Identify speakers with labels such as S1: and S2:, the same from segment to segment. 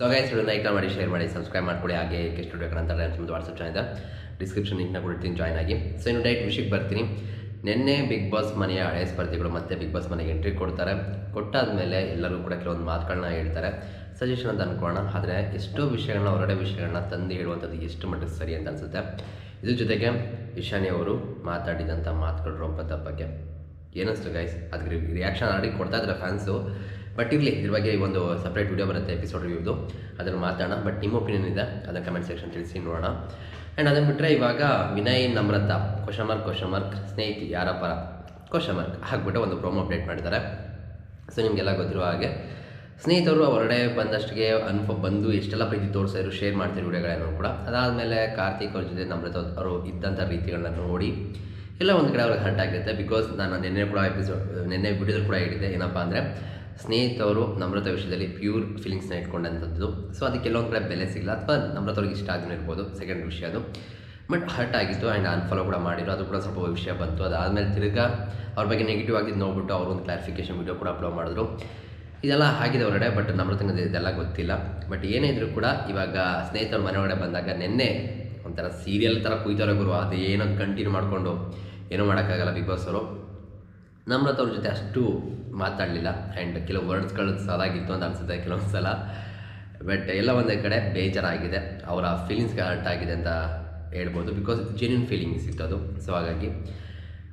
S1: So guys like ಮಾಡಿ share ಮಾಡಿ subscribe ಮಾಡ್ಕೊಳ್ಳಿ ಹಾಗೆ ಸ್ಟುಡಿಯೋ ಅಂತ ನಿಮ್ಮದು ವಾಟ್ಸಪ್ ಚಾನಲ್ ಡಿಸ್ಕ್ರಿಪ್ಷನ್ ಲಿಂಕ್ನ ಕೊಡ್ತೀನಿ ಜಾಯ್ನ್ ಆಗಿ. ಸೊ ಇನ್ನು ಡೈರೆಕ್ಟ್ ವಿಷಯಕ್ಕೆ ಬರ್ತೀನಿ. ನಿನ್ನೆ ಬಿಗ್ ಬಾಸ್ ಮನೆಯ ಹಳೆ ಸ್ಪರ್ಧಿಗಳು ಮತ್ತೆ ಬಿಗ್ ಬಾಸ್ ಮನೆಗೆ ಎಂಟ್ರಿ ಕೊಡ್ತಾರೆ. ಕೊಟ್ಟಾದ್ಮೇಲೆ ಎಲ್ಲರೂ ಕೂಡ ಕೆಲವೊಂದು ಮಾತುಗಳನ್ನ ಹೇಳ್ತಾರೆ. ಸಜೆಷನ್ ಅಂತ ಅನ್ಕೋಣ ಆದರೆ ಎಷ್ಟೋ ವಿಷಯಗಳನ್ನ, ಹೊರಗಡೆ ವಿಷಯಗಳನ್ನ ತಂದು ಹೇಳುವಂಥದ್ದು ಎಷ್ಟು ಮಟ್ಟಿಗೆ ಸರಿ ಅಂತ ಅನಿಸುತ್ತೆ. ಇದ್ರ ಜೊತೆಗೆ ಇಶಾನಿ ಅವರು ಮಾತಾಡಿದಂಥ ಮಾತುಗಳು ರೂಪದ ಬಗ್ಗೆ ಏನಿಸ್ತು ಗೈಸ್ ಅದಕ್ಕೆ ರಿಯಾಕ್ಷನ್ ಆಡಿ ಕೊಡ್ತಾ ಇದ್ದಾರೆ ಫ್ಯಾನ್ಸು ಬಟ್ ಇರಲಿ, ಇದ್ರ ಬಗ್ಗೆ ಒಂದು ಸಪ್ರೇಟ್ ವಿಡಿಯೋ ಬರುತ್ತೆ ಎಪಿಸೋಡ್ ರಿವ್ಯೂದು ಅದನ್ನು ಮಾತಾಡೋಣ. ಬಟ್ ನಿಮ್ಮ ಒಪಿನಿಯನ್ ಇದೆ, ಅದನ್ನು ಕಮೆಂಟ್ ಸೆಕ್ಷನ್ ತಿಳಿಸಿ ನೋಡೋಣ. ಆ್ಯಂಡ್ ಅದನ್ನು ಬಿಟ್ಟರೆ ಇವಾಗ Vinay Namratha question mark question mark ಸ್ನೇಹಿತಿ ಯಾರ ಪರ ಕ್ವಶನ್ ಮಾರ್ಕ್ ಹಾಕ್ಬಿಟ್ಟು ಒಂದು ಪ್ರೋಮೋ ಅಪ್ಡೇಟ್ ಮಾಡಿದ್ದಾರೆ. ಸೊ ನಿಮಗೆಲ್ಲ ಗೊತ್ತಿರುವ ಹಾಗೆ, ಸ್ನೇಹಿತರು ಹೊರಗಡೆ ಬಂದಷ್ಟಿಗೆ ಅನುಪ ಬಂದು ಎಷ್ಟೆಲ್ಲ ಪ್ರೀತಿ ತೋರಿಸಿದ್ರು ಶೇರ್ ಮಾಡ್ತಿರೋ ವಿಡಿಯೋಗಳನ್ನು ಕೂಡ ಅದಾದಮೇಲೆ ಕಾರ್ತಿಕ್ ಅವ್ರ ಜೊತೆ ನಮ್ರತ ಅವರು ಇದ್ದಂಥ ರೀತಿಗಳನ್ನ ನೋಡಿ, ಎಲ್ಲ ಒಂದು ಕಡೆ ಅವ್ರಿಗೆ ಹರ್ಟ್ ಆಗಿರುತ್ತೆ. ಬಿಕಾಸ್ ನಾನು ನಿನ್ನೆ ಕೂಡ ಎಪಿಸೋಡ್ ನಿನ್ನೆ ವಿಡಿಯೋದಲ್ಲಿ ಕೂಡ ಹೇಳಿದ್ದೆ, ಏನಪ್ಪ ಅಂದರೆ ಸ್ನೇಹಿತರು ನಮ್ರತ ವಿಷಯದಲ್ಲಿ ಪ್ಯೂರ್ ಫೀಲಿಂಗ್ಸ್ನ ಇಟ್ಕೊಂಡಂಥದ್ದು. ಸೊ ಅದಕ್ಕೆ ಕೆಲವೊಂದು ಕಡೆ ಬೆಲೆ ಸಿಗಲ್ಲ ಅಥವಾ ನಮ್ರತವ್ರಿಗೆ ಇಷ್ಟ ಆಗದೇ ಇರ್ಬೋದು ಸೆಕೆಂಡ್ ವಿಷಯ ಅದು. ಬಟ್ ಹರ್ಟ್ ಆಗಿತ್ತು ಆ್ಯಂಡ್ ಅನ್ಫಾಲೋ ಕೂಡ ಮಾಡಿದ್ರು. ಅದು ಕೂಡ ಸ್ವಲ್ಪ ವಿಷಯ ಬಂತು. ಅದಾದಮೇಲೆ ತಿರ್ಗಾ ಅವ್ರ ಬಗ್ಗೆ ನೆಗೆಟಿವ್ ಆಗಿದ್ದು ನೋಡ್ಬಿಟ್ಟು ಅವ್ರೊಂದು ಒಂದು ಕ್ಲಾರಿಫಿಕೇಶನ್ ವಿಡಿಯೋ ಕೂಡ ಅಪ್ಲೋಡ್ ಮಾಡಿದ್ರು. ಇದೆಲ್ಲ ಆಗಿದೆ ಹೊರಗಡೆ ಬಟ್ ನಮ್ರತಂಗೆ ಇದೆಲ್ಲ ಗೊತ್ತಿಲ್ಲ. ಬಟ್ ಏನೇ ಇದ್ರೂ ಕೂಡ ಇವಾಗ ಸ್ನೇಹಿತರ ಮನೆ ಒಳಗಡೆ ಬಂದಾಗ ನಿನ್ನೆ ಒಂಥರ ಸೀರಿಯಲ್ ಥರ ಕುಯ್ತಾರೆ ಗುರು. ಅದು ಏನೋ ಕಂಟಿನ್ಯೂ ಮಾಡಿಕೊಂಡು ಏನೂ ಮಾಡೋಕ್ಕಾಗಲ್ಲ ಬಿಗ್ ಬಾಸ್ ಅವರು. ನಮ್ರತ ಅವ್ರ ಜೊತೆ ಅಷ್ಟು ಮಾತಾಡಲಿಲ್ಲ. ಆ್ಯಂಡ್ ಕೆಲವು ವರ್ಡ್ಸ್ಗಳು ಸಾಲಾಗಿತ್ತು ಅಂತ ಅನಿಸುತ್ತೆ ಕೆಲವೊಂದು ಸಲ. ಬಟ್ ಎಲ್ಲ ಒಂದೇ ಕಡೆ ಬೇಜಾರಾಗಿದೆ. ಅವರ ಫೀಲಿಂಗ್ಸ್ಗೆ ಹರ್ಟ್ ಆಗಿದೆ ಅಂತ ಹೇಳ್ಬೋದು. ಬಿಕಾಸ್ ಜೆನ್ಯೂನ್ ಫೀಲಿಂಗ್ಸ್ ಇತ್ತು ಅದು. ಸೊ ಹಾಗಾಗಿ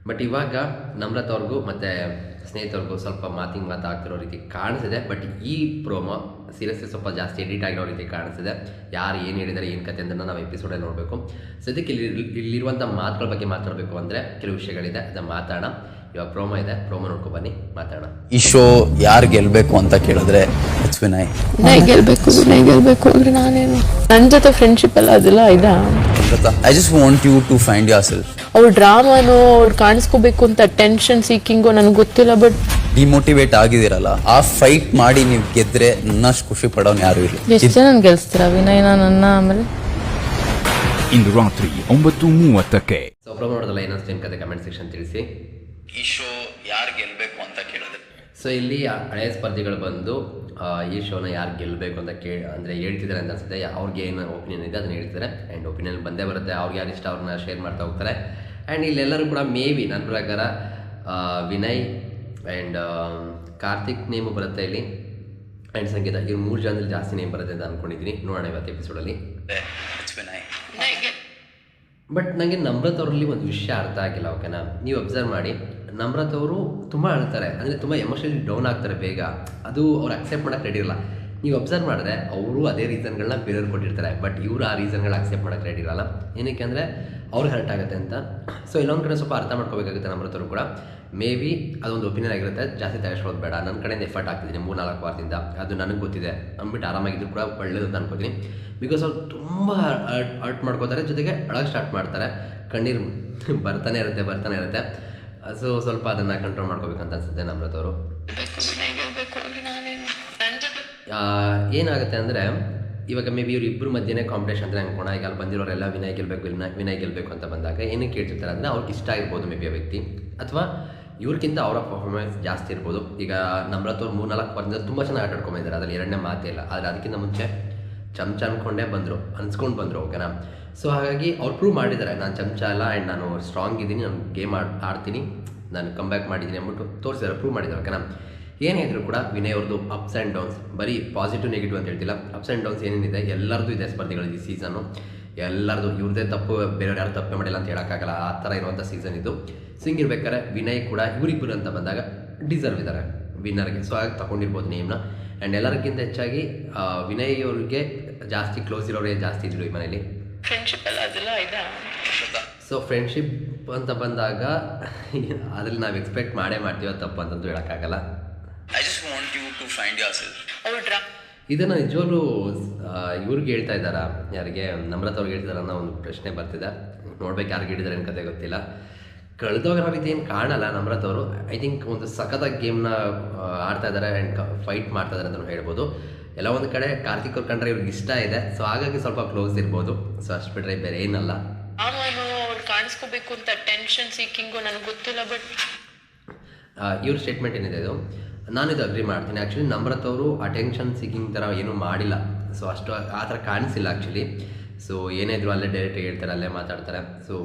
S1: ಬಟ್ ಇವಾಗ ನಮ್ರತ ಅವ್ರಿಗೂ ಮತ್ತು ಸ್ನೇಹಿತರಿಗೂ ಸ್ವಲ್ಪ ಮಾತಿಂಗ್ ಮಾತಾಗ್ತಿರೋ ರೀತಿ ಕಾಣಿಸಿದೆ. ಬಟ್ ಈ ಪ್ರೋಮೋ ಸೀರಿಯಸ್ಲಿ ಸ್ವಲ್ಪ ಜಾಸ್ತಿ ಎಡಿಟ್ ಆಗಿರೋ ರೀತಿ ಕಾಣಿಸಿದೆ. ಯಾರು ಏನು ಹೇಳಿದ್ದಾರೆ ಏನು ಕತೆ ಅಂತ ನಾವು ಎಪಿಸೋಡಲ್ಲಿ ನೋಡಬೇಕು. ಸದ್ಯಕ್ಕೆ ಇಲ್ಲಿ ಇಲ್ಲಿರುವಂಥ ಮಾತುಗಳ ಬಗ್ಗೆ ಮಾತಾಡಬೇಕು ಅಂದರೆ ಕೆಲವು ವಿಷಯಗಳಿದೆ. ಅದನ್ನು ಮಾತಾಡೋಣ. ಇವಾಗ ಪ್ರೋಮೋ ಇದೆ ಪ್ರೋಮೋ ನೋಡ್ಕೊ ಬನ್ನಿ ಮಾತಾಡೋಣ.
S2: ಈ ಶೋ ಯಾರು ಗೆಲ್ಬೇಕು ಅಂತ ಕೇಳಿದ್ರೆ ಇಟ್ಸ್ ವಿನಯ್
S3: ವಿನಯ್ ಗೆಲ್ಬೇಕು ವಿನಯ್ ಗೆಲ್ಬೇಕು ಅಂದ್ರೆ ನಾನೇನು? ನನ್ನ ಜೊತೆ ಫ್ರೆಂಡ್ಶಿಪ್ ಎಲ್ಲ ಅದೆಲ್ಲ ಇದಾ?
S2: I just want you to find yourself
S3: ಅವ್ರ ಡ್ರಾಮಾನು ಅವ್ರು ಕಾಣಿಸ್ಕೋಬೇಕು ಅಂತ ಟೆನ್ಷನ್ ಸೀಕಿಂಗು ನನಗೆ ಗೊತ್ತಿಲ್ಲ ಬಟ್
S2: ಡಿಮೋಟಿವೇಟ್ ಆಗಿದಿರಲ್ಲ ಆ ಫೈಟ್ ಮಾಡಿ ನೀವು ಗೆದ್ರೆ ನನ್ನಷ್ಟು ಖುಷಿ ಪಡೋನ್ ಯಾರು ಇಲ್ಲ.
S3: ಎಷ್ಟು ಜನ ಗೆಲ್ಸ್ತೀರಾ ವಿನಯ್ ನನ್ನ ಆಮೇಲೆ?
S4: ಇಂದು ರಾತ್ರಿ ಒಂಬತ್ತು ಮೂವತ್ತಕ್ಕೆ.
S1: ಸೊ ಪ್ರೋಮೋ ನೋಡೋದಲ್ಲ ಏನು ಕತೆ ಕಮೆಂಟ್ ಸೆಕ್ಷನ್ ತಿಳಿಸಿ.
S2: ಈ ಶೋ ಯಾರು ಗೆಲ್ಲಬೇಕು ಅಂತ ಕೇಳಿದ್ರೆ
S1: ಸೊ ಇಲ್ಲಿ ಹಳೆಯ ಸ್ಪರ್ಧಿಗಳು ಬಂದು ಈ ಶೋನ ಯಾರು ಗೆಲ್ಲಬೇಕು ಅಂತ ಕೇ ಅಂದರೆ ಹೇಳ್ತಿದ್ದಾರೆ ಅಂತ ಅನ್ಸುತ್ತೆ. ಅವ್ರಿಗೆ ಏನು ಒಪಿನಿಯನ್ ಇದೆ ಅದನ್ನು ಹೇಳ್ತಾರೆ ಆ್ಯಂಡ್ ಒಪಿನಿಯನ್ ಬಂದೇ ಬರುತ್ತೆ. ಅವ್ರಿಗೆ ಯಾರು ಇಷ್ಟ ಅವ್ರನ್ನ ಶೇರ್ ಮಾಡ್ತಾ ಹೋಗ್ತಾರೆ. ಆ್ಯಂಡ್ ಇಲ್ಲೆಲ್ಲರೂ ಕೂಡ ಮೇ ಬಿ ನನ್ನ ಪ್ರಕಾರ ವಿನಯ್ ಆ್ಯಂಡ್ ಕಾರ್ತಿಕ್ ನೇಮು ಬರುತ್ತೆ ಇಲ್ಲಿ. ಆ್ಯಂಡ್ ಸಂಗೀತ ಇವ್ರು ಮೂರು ಜನದಲ್ಲಿ ಜಾಸ್ತಿ ನೇಮ್ ಬರುತ್ತೆ ಅಂತ ಅಂದ್ಕೊಂಡಿದ್ದೀನಿ ನೋಡೋಣ ಇವತ್ತು ಎಪಿಸೋಡಲ್ಲಿ ಬಟ್ ನನಗೆ ನಮ್ರತ್ ಅವರಲ್ಲಿ ಒಂದು ವಿಷಯ ಅರ್ಥ ಆಗಿಲ್ಲ ಓಕೆನಾ ನೀವು ಅಬ್ಸರ್ವ್ ಮಾಡಿ. ನಮ್ರತ್ ಅವರು ತುಂಬ ಅಳ್ತಾರೆ. ಅಂದರೆ ತುಂಬ ಎಮೋಷನಲಿ ಡೌನ್ ಆಗ್ತಾರೆ ಬೇಗ. ಅದು ಅವ್ರು ಅಕ್ಸೆಪ್ಟ್ ಮಾಡೋಕ್ಕೆ ರೆಡಿ ಇರಲ್ಲ. ನೀವು ಅಬ್ಸರ್ವ್ ಮಾಡಿದ್ರೆ ಅವರು ಅದೇ ರೀಸನ್ಗಳನ್ನ ಬೇರೆಯವ್ರು ಕೊಟ್ಟಿರ್ತಾರೆ. ಬಟ್ ಇವರು ಆ ರೀಸನ್ಗಳು ಅಕ್ಸೆಪ್ಟ್ ಮಾಡಕ್ಕೆ ರೆಡಿ ಇರಲ್ಲ. ಏನಕ್ಕೆ ಅಂದರೆ ಅವ್ರಿಗೆ ಹರ್ಟ್ ಆಗುತ್ತೆ ಅಂತ. ಸೊ ಇನ್ನೊಂದು ಕಡೆ ಸ್ವಲ್ಪ ಅರ್ಥ ಮಾಡ್ಕೋಬೇಕಾಗುತ್ತೆ ನಮ್ಮ ಕೂಡ. ಮೇ ಬಿ ಅದೊಂದು ಒಪಿನಿಯನ್ ಆಗಿರುತ್ತೆ. ಜಾಸ್ತಿ ತಯಾರಿಸ್ಕೊಳ್ಳೋದು ಬೇಡ. ನನ್ನ ಕಡೆಯಿಂದ ಎಫರ್ಟ್ ಆಗ್ತಿದ್ದೀನಿ ಮೂರು ನಾಲ್ಕು ವಾರದಿಂದ. ಅದು ನನಗೆ ಗೊತ್ತಿದೆ. ಅಂದ್ಬಿಟ್ಟು ಆರಾಮಾಗಿದ್ರು ಕೂಡ ಒಳ್ಳೇದು ಅಂತ ಅನ್ಕೋತೀನಿ. ಬಿಕಾಸ್ ಅವ್ರು ತುಂಬ ಅರ್ಟ್ ಮಾಡ್ಕೋತಾರೆ. ಜೊತೆಗೆ ಅಳಗೆ ಸ್ಟಾರ್ಟ್ ಮಾಡ್ತಾರೆ. ಕಣ್ಣೀರು ಬರ್ತಾನೆ ಇರುತ್ತೆ ಬರ್ತಾನೆ ಇರುತ್ತೆ. ಸೊ ಸ್ವಲ್ಪ ಅದನ್ನು ಕಂಟ್ರೋಲ್ ಮಾಡ್ಕೋಬೇಕಂತ ಅನ್ಸುತ್ತೆ ನಮ್ರತ್ ಅವರು ಆ, ಏನಾಗುತ್ತೆ ಅಂದರೆ, ಇವಾಗ ಮೇ ಬಿ ಇವ್ರು ಇಬ್ಬರು ಮಧ್ಯೆ ಕಾಂಪಿಟೇಷನ್ ಅಂತ ಅನ್ಕೋಣ ಈಗ ಅಲ್ಲಿ ಬಂದಿರೋರೆಲ್ಲ ವಿನಯ್ ಗೆಲ್ಬೇಕು ವಿನಯ್ ವಿನಯ್ ಅಂತ ಬಂದಾಗ ಏನಕ್ಕೆ ಕೇಳ್ತಿರ್ತಾರೆ ಅಂದರೆ, ಅವ್ರಿಗೆ ಇಷ್ಟ ಆಗಿರ್ಬೋದು ಮೇ ಬಿ ಆ ವ್ಯಕ್ತಿ. ಅಥವಾ ಇವ್ರಿಗಿಂತ ಅವರ ಪರ್ಫಾರ್ಮೆನ್ಸ್ ಜಾಸ್ತಿ ಇರ್ಬೋದು. ಈಗ ನಮ್ರತ್ ಅವ್ರು ಮೂರ್ನಾಲ್ಕು ವಾರದಿಂದ ತುಂಬ ಚೆನ್ನಾಗಿ ಆಟ ಅದರಲ್ಲಿ ಎರಡನೇ ಮಾತೇ ಇಲ್ಲ. ಆದರೆ ಅದಕ್ಕಿಂತ ಮುಂಚೆ ಚಮಚ ಅನ್ಕೊಂಡೇ ಬಂದರು, ಅನ್ಸ್ಕೊಂಡು ಬಂದರು ಓಕೆನಾ ಸೊ ಹಾಗಾಗಿ ಅವ್ರು ಪ್ರೂವ್ ಮಾಡಿದ್ದಾರೆ. ನಾನು ಚಮಚ ಅಲ್ಲ ಆ್ಯಂಡ್ ನಾನು ಸ್ಟ್ರಾಂಗ್ ಇದ್ದೀನಿ, ನಾನು ಗೇಮ್ ಆಡ್, ಆಡ್ತೀನಿ, ನಾನು ಕಮ್ ಬ್ಯಾಕ್ ಮಾಡಿದ್ದೀನಿ ಅಂದ್ಬಿಟ್ಟು ತೋರಿಸಿದ್ದಾರೆ ಪ್ರೂವ್ ಮಾಡಿದ್ದಾರೆ ಓಕೆನಾ ಏನೇ ಇದ್ರೂ ಕೂಡ ವಿನಯ್ ಅವ್ರದ್ದು ಅಪ್ಸ್ ಆ್ಯಂಡ್ ಡೌನ್ಸ್ ಬರೀ ಪಾಸಿಟಿವ್ ನೆಗೆಟಿವ್ ಅಂತ ಹೇಳ್ತಿಲ್ಲ. ಅಪ್ಸ್ ಆ್ಯಂಡ್ ಡೌನ್ಸ್ ಏನೇನಿದೆ? ಎಲ್ಲರದ್ದು ಇದೆ ಸ್ಪರ್ಧೆಗಳು ಈ ಸೀಸನ್ನು ಎಲ್ಲರದು ಇವ್ರದ್ದೇ ತಪ್ಪು ಬೇರೆಯವ್ರು ಯಾರು ತಪ್ಪೇ ಮಾಡಿಲ್ಲ ಅಂತ ಹೇಳೋಕ್ಕಾಗಲ್ಲ. ಆ ಥರ ಇರುವಂಥ ಸೀಸನ್ ಇದು. ಸಿಂಗ್ ಇರ್ಬೇಕಾದ್ರೆ ವಿನಯ್ ಕೂಡ ಇವರಿಬ್ಬರು ಅಂತ ಬಂದಾಗ ಡಿಸರ್ವ್ ಇದ್ದಾರೆ. ವಿನ್ನರ್ಗೆ ಸೊ ಹಾಗೆ ತಗೊಂಡಿರ್ಬೋದು ನೇಮ್ನ ಆ್ಯಂಡ್ ಎಲ್ಲರಿಗಿಂತ ಹೆಚ್ಚಾಗಿ ವಿನಯ್ ಅವ್ರಿಗೆ ಜಾಸ್ತಿ ಕ್ಲೋಸ್ ಇರೋರೇ ಜಾಸ್ತಿ ಇದ್ರು ಈ ಮನೇಲಿ.
S3: ಫ್ರೆಂಡ್ಶಿಪ್ ಎಲ್ಲ ಅದೆಲ್ಲ ಇದಾ.
S1: ಸೊ ಫ್ರೆಂಡ್ಶಿಪ್ ಅಂತ ಬಂದಾಗ ಅದ್ರಲ್ಲಿ ನಾವು ಎಕ್ಸ್ಪೆಕ್ಟ್ ಮಾಡೇ ಮಾಡ್ತೀವೋ ತಪ್ಪು ಅಂತಂದು ಹೇಳೋಕ್ಕಾಗಲ್ಲ.
S2: You to find yourself
S3: ಡ್ರಾ
S1: ಇದನ್ನು ನಿಜವಾಗ್ಲೂ ಇವ್ರಿಗೆ ಹೇಳ್ತಾ ಇದ್ದಾರಾ? ಯಾರಿಗೆ? ನಮ್ರತ್ ಅವ್ರಿಗೆ ಹೇಳ್ತಿದಾರ ಅನ್ನೋ ಒಂದು ಪ್ರಶ್ನೆ ಬರ್ತಿದೆ. ನೋಡ್ಬೇಕು ಯಾರಿಗೆ ಹೇಳಿದಾರೆ ಏನು ಕತೆ ಗೊತ್ತಿಲ್ಲ. ಕಳೆದೋಗಿರೋ ರೀತಿ ಏನು ಕಾಣಲ್ಲ ನಮ್ರತ್ ಅವರು. ಐ ಥಿಂಕ್ ಒಂದು ಸಖತ್ತಾಗಿ ಗೇಮ್ನ ಆಡ್ತಾ ಇದ್ದಾರೆ ಆ್ಯಂಡ್ ಫೈಟ್ ಮಾಡ್ತಾ ಇದ್ದಾರೆ ಅಂತ ಹೇಳ್ಬೋದು. ಎಲ್ಲ ಒಂದು ಕಡೆ ಕಾರ್ತಿಕ್ ಅವ್ರು ಕಂಡ್ರೆ ಇವ್ರಿಗೆ ಇಷ್ಟ ಇದೆ. ಸೊ ಹಾಗಾಗಿ ಸ್ವಲ್ಪ ಕ್ಲೋಸ್ ಇರ್ಬೋದು. ಸೊ ಅಷ್ಟು ಬಿಟ್ರೆ ಬೇರೆ ಏನಲ್ಲ.
S3: ಕಾಣಿಸ್ಕೋಬೇಕು ಅಂತ ಟೆನ್ಷನ್ ಸೀಕಿಂಗು ನನಗೆ ಗೊತ್ತಿಲ್ಲ ಬಟ್
S1: ಇವ್ರ ಸ್ಟೇಟ್ಮೆಂಟ್ ಏನಿದೆ ಇದು? ನಾನು ಇದು ಅಗ್ರಿ ಮಾಡ್ತೀನಿ. ಆ್ಯಕ್ಚುಲಿ ನಮ್ರತ್ ಅವರು ಅಟೆನ್ಷನ್ ಸಿಗಿಂಗ್ ಥರ ಏನೂ ಮಾಡಿಲ್ಲ. ಸೊ ಅಷ್ಟು ಆ ಥರ ಕಾಣಿಸಿಲ್ಲ ಆ್ಯಕ್ಚುಲಿ ಸೊ ಏನೇ ಇದ್ರು ಅಲ್ಲೇ ಡೈರೆಕ್ಟ್ ಹೇಳ್ತಾರೆ ಅಲ್ಲೇ ಮಾತಾಡ್ತಾರೆ. ಸೊ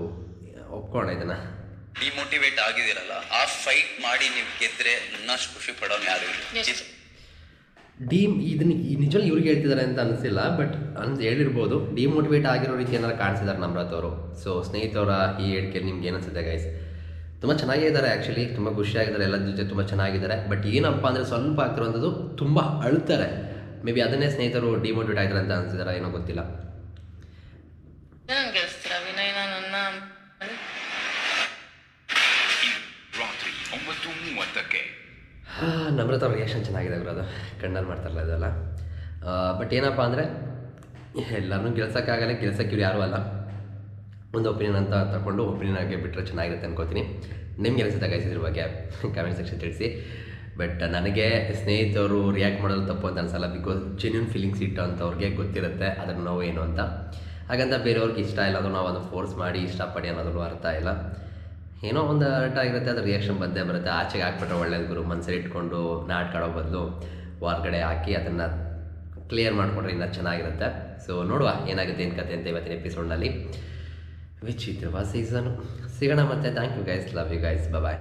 S1: ಒಪ್ಕೋಣ ಇದನ್ನು.
S2: ಡಿಮೋಟಿವೇಟ್ ಆಗಿದಿರಲ್ಲ ಆ ಫೈಟ್ ಮಾಡಿ ನೀವು ಗೆದ್ರೆ ನನ್ನಷ್ಟು ಖುಷಿ ಪಡೋನು ಯಾರು ಇಲ್ಲ.
S1: ಡೀಮ್ ಇದನ್ನ ಈ ನಿಜವಾಗಿ ಇವ್ರಿಗೆ ಹೇಳ್ತಿದ್ದಾರೆ ಅಂತ ಅನಿಸಿಲ್ಲ ಬಟ್ ಅನ್ಸ್ ಹೇಳಿರ್ಬೋದು. ಡಿಮೋಟಿವೇಟ್ ಆಗಿರೋ ರೀತಿ ಏನಾರು ಕಾಣಿಸಿದ್ದಾರೆ ನಮ್ರತ್ ಅವರು ಸೊ ಸ್ನೇಹಿತವರ ಈ ಹೇಳಿಕೆ ನಿಮ್ಗೆ ಏನಿಸುತ್ತೆ ಗೈಸ್ ತುಂಬ ಚೆನ್ನಾಗೇ ಇದ್ದಾರೆ ಆ್ಯಕ್ಚುಲಿ ತುಂಬ ಖುಷಿಯಾಗಿದ್ದಾರೆ ಎಲ್ಲ ಜೊತೆ ತುಂಬ ಚೆನ್ನಾಗಿದ್ದಾರೆ. ಬಟ್ ಏನಪ್ಪ ಅಂದರೆ ಸ್ವಲ್ಪ ಆಗ್ತಿರೋಂಥದ್ದು ತುಂಬ ಅಳ್ತಾರೆ. ಮೇ ಬಿ ಅದನ್ನೇ ಸ್ನೇಹಿತರು ಡಿಮೋಟಿವೇಟ್ ಆಗಿದ್ದಾರೆ ಅಂತ ಅನಿಸಿದಾರೆ ಏನೋ ಗೊತ್ತಿಲ್ಲ. ನಮ್ರತ ರಿಯಾಕ್ಷನ್ ಚೆನ್ನಾಗಿದೆ ಅವರು ಅದು. ಕಣ್ಣಲ್ಲಿ ಮಾಡ್ತಾರಲ್ಲ ಇದೆಲ್ಲ. ಬಟ್ ಏನಪ್ಪ ಅಂದರೆ ಎಲ್ಲರನ್ನೂ ಗೆಲ್ಸೋಕ್ಕಾಗಲ್ಲ ಗೆಲ್ಸಕ್ಕೆ ಇವ್ರು ಯಾರೂ ಅಲ್ಲ. ಒಂದು ಒಪಿನಿಯನ್ ಅಂತ ತಗೊಂಡು ಒಪಿನಿಯನ್ ಆಗಿ ಬಿಟ್ಟರೆ ಚೆನ್ನಾಗಿರುತ್ತೆ ಅನ್ಕೋತೀನಿ. ನಿಮ್ಗೆ ಅನಿಸುತ್ತೆ ಗೈಸ್ ಇದ್ರ ಬಗ್ಗೆ? ಕಮೆಂಟ್ ಸೆಕ್ಷನ್ ತಿಳಿಸಿ. ಬಟ್ ನನಗೆ ಸ್ನೇಹಿತರು ರಿಯಾಕ್ಟ್ ಮಾಡೋದು ತಪ್ಪು ಅಂತ ಅನ್ಸಲ್ಲ ಬಿಕಾಸ್ ಜೆನ್ಯೂನ್ ಫೀಲಿಂಗ್ಸ್ ಇಟ್ಟು ಅಂತವ್ರಿಗೆ ಗೊತ್ತಿರುತ್ತೆ ಅದ್ರ ನೋವು ಏನು ಅಂತ. ಹಾಗಂತ ಬೇರೆಯವ್ರಿಗೆ ಇಷ್ಟ ಇಲ್ಲ ಅದು ನಾವು ಅದನ್ನು ಫೋರ್ಸ್ ಮಾಡಿ ಇಷ್ಟಪಡಿ ಅನ್ನೋದು ಅರ್ಥ ಇಲ್ಲ. ಏನೋ ಒಂದು ಹರ್ಟ್ ಆಗಿರುತ್ತೆ, ಅದ್ರ ರಿಯಾಕ್ಷನ್ ಬಂದೇ ಬರುತ್ತೆ. ಆಚೆಗೆ ಹಾಕ್ಬಿಟ್ರೆ ಒಳ್ಳೇದು ಗುರು ಮನಸ್ಸಲ್ಲಿ ಇಟ್ಕೊಂಡು ನಾಟಕ ಆಡೋ ಬದಲು ಹೊರಗಡೆ ಹಾಕಿ ಅದನ್ನು ಕ್ಲಿಯರ್ ಮಾಡಿಕೊಂಡ್ರೆ ಇನ್ನೂ ಚೆನ್ನಾಗಿರುತ್ತೆ. ಸೊ ನೋಡುವ ಏನಾಗುತ್ತೆ ಏನು ಕತೆ ಅಂತ ಇವತ್ತಿನ ಎಪಿಸೋಡ್ನಲ್ಲಿ ವಿಚಿತ್ರವ ಸೀಸನು ಸಿಗೋಣ ಮತ್ತೆ thank you guys love you guys bye